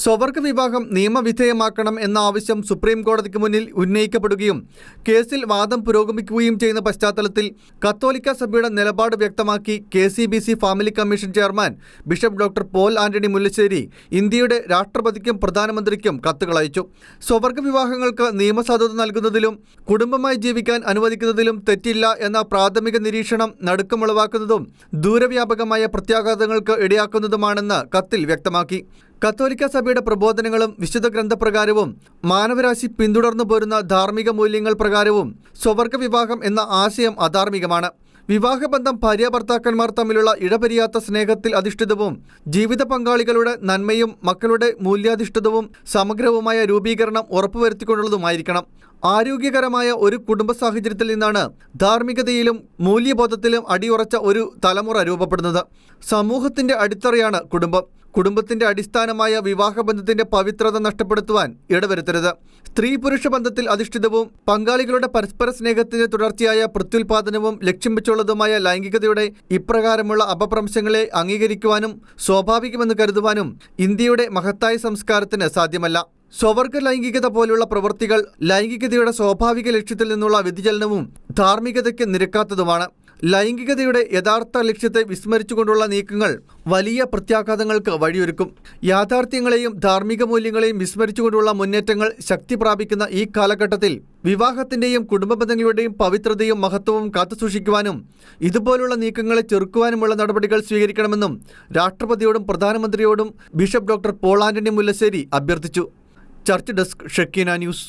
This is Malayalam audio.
സ്വവർഗ വിവാഹം നിയമവിധേയമാക്കണം എന്ന ആവശ്യം സുപ്രീം കോടതിക്ക് മുന്നിൽ ഉന്നയിക്കപ്പെടുകയും കേസിൽ വാദം പുരോഗമിക്കുകയും ചെയ്യുന്ന പശ്ചാത്തലത്തിൽ കത്തോലിക്ക സഭയുടെ നിലപാട് വ്യക്തമാക്കി K C B C family commission chairman bishop doctor Paul Antony Mullassery ഇന്ത്യയുടെ രാഷ്ട്രപതിക്കും പ്രധാനമന്ത്രിക്കും കത്തുകൾ അയച്ചു. സ്വവർഗ വിവാഹങ്ങൾക്ക് നിയമസാധുത നൽകുന്നതിലും കുടുംബമായി ജീവിക്കാൻ അനുവദിക്കുന്നതിലും തെറ്റില്ല എന്ന പ്രാഥമിക നിരീക്ഷണം നടുക്കമുളവാക്കുന്നതും ദൂരവ്യാപകമായ പ്രത്യാഘാതങ്ങൾക്ക് ഇടയാക്കുന്നതുമാണെന്ന് കത്തിൽ വ്യക്തമാക്കി. കത്തോലിക്ക സഭയുടെ പ്രബോധനങ്ങളും വിശുദ്ധ ഗ്രന്ഥപ്രകാരവും മാനവരാശി പിന്തുടർന്നു പോരുന്ന ധാർമ്മിക മൂല്യങ്ങൾ പ്രകാരവും സ്വവർഗ വിവാഹം എന്ന ആശയം അധാർമികമാണ്. വിവാഹബന്ധം ഭാര്യ ഭർത്താക്കന്മാർ തമ്മിലുള്ള ഇടപരിയാത്ത സ്നേഹത്തിൽ അധിഷ്ഠിതവും ജീവിത പങ്കാളികളുടെ നന്മയും മക്കളുടെ മൂല്യാധിഷ്ഠിതവും സമഗ്രവുമായ രൂപീകരണം ഉറപ്പുവരുത്തിക്കൊണ്ടുള്ളതുമായിരിക്കണം. ആരോഗ്യകരമായ ഒരു കുടുംബ സാഹചര്യത്തിൽ നിന്നാണ് ധാർമ്മികതയിലും മൂല്യബോധത്തിലും അടിയുറച്ച ഒരു തലമുറ രൂപപ്പെടുന്നത്. സമൂഹത്തിന്റെ അടിത്തറയാണ് കുടുംബം. കുടുംബത്തിന്റെ അടിസ്ഥാനമായ വിവാഹബന്ധത്തിന്റെ പവിത്രത നഷ്ടപ്പെടുത്തുവാൻ ഇടവരുത്തരുത്. സ്ത്രീ പുരുഷ ബന്ധത്തിൽ അധിഷ്ഠിതവും പങ്കാളികളുടെ പരസ്പര സ്നേഹത്തിന്റെ തുടർച്ചയായ പ്രത്യുൽപാദനവും ലക്ഷ്യം വെച്ചുള്ളതുമായ ലൈംഗികതയുടെ ഇപ്രകാരമുള്ള അപഭ്രംശങ്ങളെ അംഗീകരിക്കുവാനും സ്വാഭാവികമെന്ന് കരുതുവാനും ഇന്ത്യയുടെ മഹത്തായ സംസ്കാരത്തിന് സാധ്യമല്ല. സ്വവർഗ ലൈംഗികത പോലുള്ള പ്രവൃത്തികൾ ലൈംഗികതയുടെ സ്വാഭാവിക ലക്ഷ്യത്തിൽ നിന്നുള്ള വ്യതിചലനവും ധാർമ്മികതയ്ക്ക് നിരക്കാത്തതുമാണ്. ലൈംഗികതയുടെ യഥാർത്ഥ ലക്ഷ്യത്തെ വിസ്മരിച്ചുകൊണ്ടുള്ള നീക്കങ്ങൾ വലിയ പ്രത്യാഘാതങ്ങൾക്ക് വഴിയൊരുക്കും. യാഥാർത്ഥ്യങ്ങളെയും ധാർമ്മിക മൂല്യങ്ങളെയും വിസ്മരിച്ചുകൊണ്ടുള്ള മുന്നേറ്റങ്ങൾ ശക്തി പ്രാപിക്കുന്ന ഈ കാലഘട്ടത്തിൽ വിവാഹത്തിന്റെയും കുടുംബ ബന്ധങ്ങളുടെയും പവിത്രതയും മഹത്വവും കാത്തുസൂക്ഷിക്കുവാനും ഇതുപോലുള്ള നീക്കങ്ങളെ ചെറുക്കുവാനുമുള്ള നടപടികൾ സ്വീകരിക്കണമെന്നും രാഷ്ട്രപതിയോടും പ്രധാനമന്ത്രിയോടും bishop doctor Paul Antony Mullassery അഭ്യർത്ഥിച്ചു. Church desk Shakeena news.